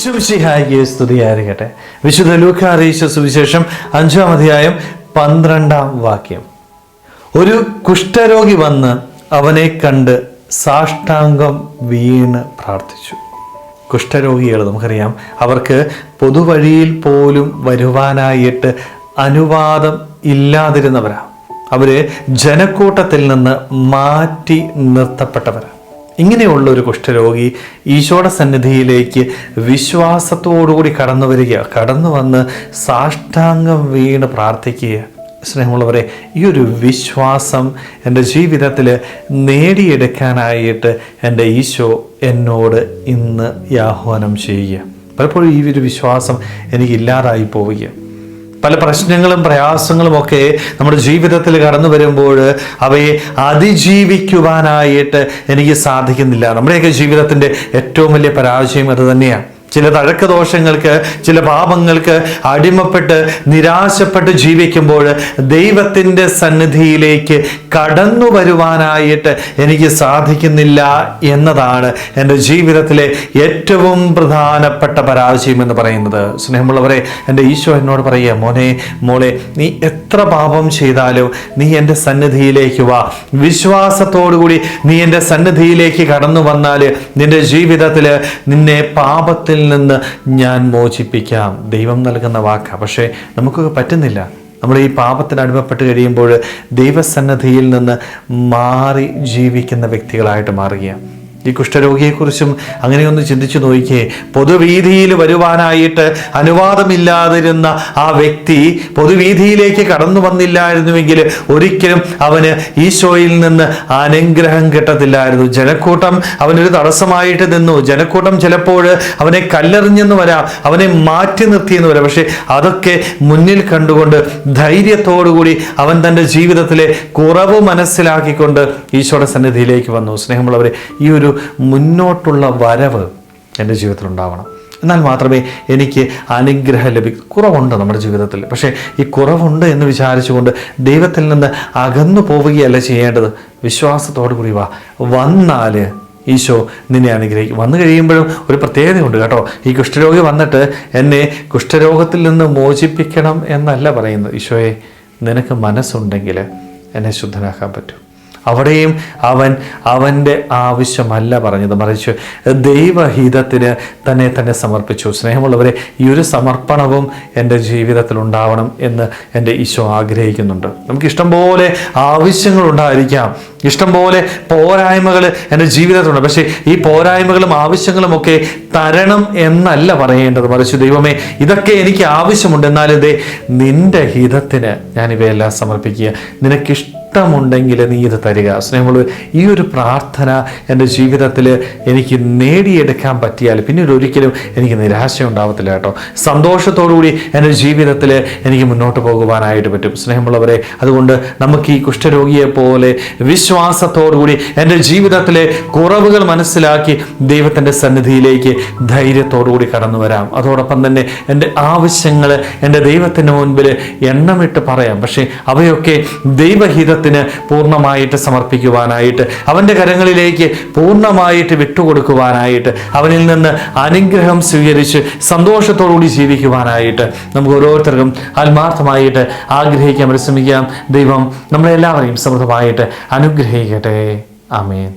വിശ്വസിഹായിക്ക് സ്തുതിയായിരിക്കട്ടെ. വിശുദ്ധ ലൂക്ക സുവിശേഷം അഞ്ചാം അധ്യായം പന്ത്രണ്ടാം വാക്യം. ഒരു കുഷ്ഠരോഗി വന്ന് അവനെ കണ്ട് സാഷ്ടാംഗം വീണ് പ്രാർത്ഥിച്ചു. കുഷ്ഠരോഗികൾ നമുക്കറിയാം അവർക്ക് പൊതുവഴിയിൽ പോലും വരുവാനായിട്ട് അനുവാദം ഇല്ലാതിരുന്നവരാണ് അവർ ജനക്കൂട്ടത്തിൽ നിന്ന് മാറ്റി നിർത്തപ്പെട്ടവരാണ് ഇങ്ങനെയുള്ള ഒരു കുഷ്ഠരോഗി ഈശോയുടെ സന്നിധിയിലേക്ക് വിശ്വാസത്തോടുകൂടി കടന്നു വരിക കടന്നു വന്ന് സാഷ്ടാംഗം വീണ് പ്രാർത്ഥിക്കുക. സ്നേഹമുള്ളവരെ ഈ ഒരു വിശ്വാസം എന്റെ ജീവിതത്തിൽ നേടിയെടുക്കാനായിട്ട് എന്റെ ഈശോ എന്നോട് ഇന്ന് ആഹ്വാനം ചെയ്യുക. പലപ്പോഴും ഈ ഒരു വിശ്വാസം എനിക്ക് ഇല്ലാതായി പോവുക പല പ്രശ്നങ്ങളും പ്രയാസങ്ങളും ഒക്കെ നമ്മുടെ ജീവിതത്തിൽ കടന്നു വരുമ്പോൾ അവയെ അതിജീവിക്കുവാനായിട്ട് എനിക്ക് സാധിക്കുന്നില്ല. നമ്മുടെയൊക്കെ ജീവിതത്തിന്റെ ഏറ്റവും വലിയ പരാജയം അത് തന്നെയാണ്. ചില തഴക്ക ദോഷങ്ങൾക്ക് ചില പാപങ്ങൾക്ക് അടിമപ്പെട്ട് നിരാശപ്പെട്ട് ജീവിക്കുമ്പോൾ ദൈവത്തിന്റെ സന്നിധിയിലേക്ക് കടന്നു വരുവാനായിട്ട് എനിക്ക് സാധിക്കുന്നില്ല എന്നതാണ് എന്റെ ജീവിതത്തിലെ ഏറ്റവും പ്രധാനപ്പെട്ട പരാജയം എന്ന് പറയുന്നത്. സ്നേഹമുള്ളവരെ എന്റെ ഈശോ എന്നോട് പറയുക മോനെ മോളെ നീ എത്ര പാപം ചെയ്താലും നീ എന്റെ സന്നിധിയിലേക്ക് വാ. വിശ്വാസത്തോടുകൂടി നീ എന്റെ സന്നിധിയിലേക്ക് കടന്നു വന്നാൽ നിന്റെ ജീവിതത്തിൽ നിന്നെ പാപത്തിൽ നിന്ന് ഞാൻ മോചിപ്പിക്കാം. ദൈവം നൽകുന്ന വാക്ക്. പക്ഷേ നമുക്കൊക്കെ പറ്റുന്നില്ല. നമ്മൾ ഈ പാപത്തിന് അടിമപ്പെട്ട് കഴിയുമ്പോൾ ദൈവസന്നദ്ധിയിൽ നിന്ന് മാറി ജീവിക്കുന്ന വ്യക്തികളായിട്ട് മാറുകയാണ്. ഈ കുഷ്ഠരോഗിയെക്കുറിച്ചും അങ്ങനെയൊന്ന് ചിന്തിച്ചു നോക്കിയേ. പൊതുവീതിയിൽ വരുവാനായിട്ട് അനുവാദമില്ലാതിരുന്ന ആ വ്യക്തി പൊതുവീതിയിലേക്ക് കടന്നു വന്നില്ലായിരുന്നുവെങ്കിൽ ഒരിക്കലും അവന് ഈശോയിൽ നിന്ന് അനുഗ്രഹം കിട്ടത്തില്ലായിരുന്നു. ജനക്കൂട്ടം അവനൊരു തടസ്സമായിട്ട് നിന്നു. ജനക്കൂട്ടം ചിലപ്പോൾ അവനെ കല്ലെറിഞ്ഞെന്ന് വരാം അവനെ മാറ്റി നിർത്തിയെന്ന് വരാം. പക്ഷെ അതൊക്കെ മുന്നിൽ കണ്ടുകൊണ്ട് ധൈര്യത്തോടുകൂടി അവൻ തന്റെ ജീവിതത്തിലെ കുറവ് മനസ്സിലാക്കിക്കൊണ്ട് ഈശോയുടെ സന്നിധിയിലേക്ക് വന്നു. സ്നേഹമുള്ളവരെ ഈ ഒരു മുന്നോട്ടുള്ള വരവ് എന്റെ ജീവിതത്തിൽ ഉണ്ടാവണം എന്നാൽ മാത്രമേ എനിക്ക് അനുഗ്രഹം ലഭിക്കൂ. കുറവുണ്ട് നമ്മുടെ ജീവിതത്തിൽ. പക്ഷേ ഈ കുറവുണ്ട് എന്ന് വിചാരിച്ചുകൊണ്ട് ദൈവത്തിൽ നിന്ന് അകന്നു പോവുകയല്ല ചെയ്യേണ്ടത്. വിശ്വാസത്തോടു കൂടി വാ. വന്നാൽ ഈശോ നിന്നെ അനുഗ്രഹിക്കും. വന്നു കഴിയുമ്പോഴും ഒരു പ്രത്യേകതയുണ്ട് കേട്ടോ. ഈ കുഷ്ഠരോഗി വന്നിട്ട് എന്നെ കുഷ്ഠരോഗത്തിൽ നിന്ന് മോചിപ്പിക്കണം എന്നല്ല പറയുന്നത്. ഈശോയെ നിനക്ക് മനസ്സുണ്ടെങ്കിൽ എന്നെ ശുദ്ധനാക്കാൻ പറ്റും. അവിടെയും അവൻ അവന്റെ ആവശ്യമല്ല പറഞ്ഞത്. മറിച്ച് ദൈവഹിതത്തിന് തന്നെ തന്നെ സമർപ്പിച്ചു. സ്നേഹമുള്ളവരെ ഈ ഒരു സമർപ്പണവും എന്റെ ജീവിതത്തിൽ ഉണ്ടാവണം എന്ന് എന്റെ ഈശോ ആഗ്രഹിക്കുന്നുണ്ട്. നമുക്ക് ഇഷ്ടംപോലെ ആവശ്യങ്ങളുണ്ടായിരിക്കാം ഇഷ്ടംപോലെ പോരായ്മകൾ എന്റെ ജീവിതത്തിലുണ്ട്. പക്ഷേ ഈ പോരായ്മകളും ആവശ്യങ്ങളും ഒക്കെ തരണം എന്നല്ല പറയേണ്ടത്. മറിച്ച് ദൈവമേ ഇതൊക്കെ എനിക്ക് ആവശ്യമുണ്ട്. എന്നാൽ ഇതേ നിന്റെ ഹിതത്തിന് ഞാനിവയെല്ലാം സമർപ്പിക്കുക. നിനക്കിഷ്ടം ഇഷ്ടമുണ്ടെങ്കിൽ നീ ഇത് തരിക. സ്നേഹമുള്ള ഈ ഒരു പ്രാർത്ഥന എന്റെ ജീവിതത്തിൽ എനിക്ക് നേടിയെടുക്കാൻ പറ്റിയാൽ പിന്നീട് ഒരിക്കലും എനിക്ക് നിരാശ ഉണ്ടാവത്തില്ല കേട്ടോ. സന്തോഷത്തോടുകൂടി എന്റെ ജീവിതത്തിൽ എനിക്ക് മുന്നോട്ട് പോകുവാനായിട്ട് പറ്റും. സ്നേഹമുള്ളവരെ അതുകൊണ്ട് നമുക്ക് ഈ കുഷ്ഠരോഗിയെ പോലെ വിശ്വാസത്തോടുകൂടി എന്റെ ജീവിതത്തിലെ കുറവുകൾ മനസ്സിലാക്കി ദൈവത്തിന്റെ സന്നിധിയിലേക്ക് ധൈര്യത്തോടുകൂടി കടന്നു വരാം. അതോടൊപ്പം തന്നെ എന്റെ ആവശ്യങ്ങൾ എന്റെ ദൈവത്തിന്റെ മുൻപിൽ എണ്ണമിട്ട് പറയാം. പക്ഷേ അവയൊക്കെ ദൈവഹിത ദൈവത്തിന് പൂർണമായിട്ട് സമർപ്പിക്കുവാനായിട്ട് അവന്റെ കരങ്ങളിലേക്ക് പൂർണമായിട്ട് വിട്ടുകൊടുക്കുവാനായിട്ട് അവനിൽ നിന്ന് അനുഗ്രഹം സ്വീകരിച്ച് സന്തോഷത്തോടുകൂടി ജീവിക്കുവാനായിട്ട് നമുക്ക് ഓരോരുത്തർക്കും ആത്മാർത്ഥമായിട്ട് ആഗ്രഹിക്കാൻ പരിശ്രമിക്കാം. ദൈവം നമ്മളെല്ലാവരെയും സമൃദ്ധമായിട്ട് അനുഗ്രഹിക്കട്ടെ. ആമേൻ.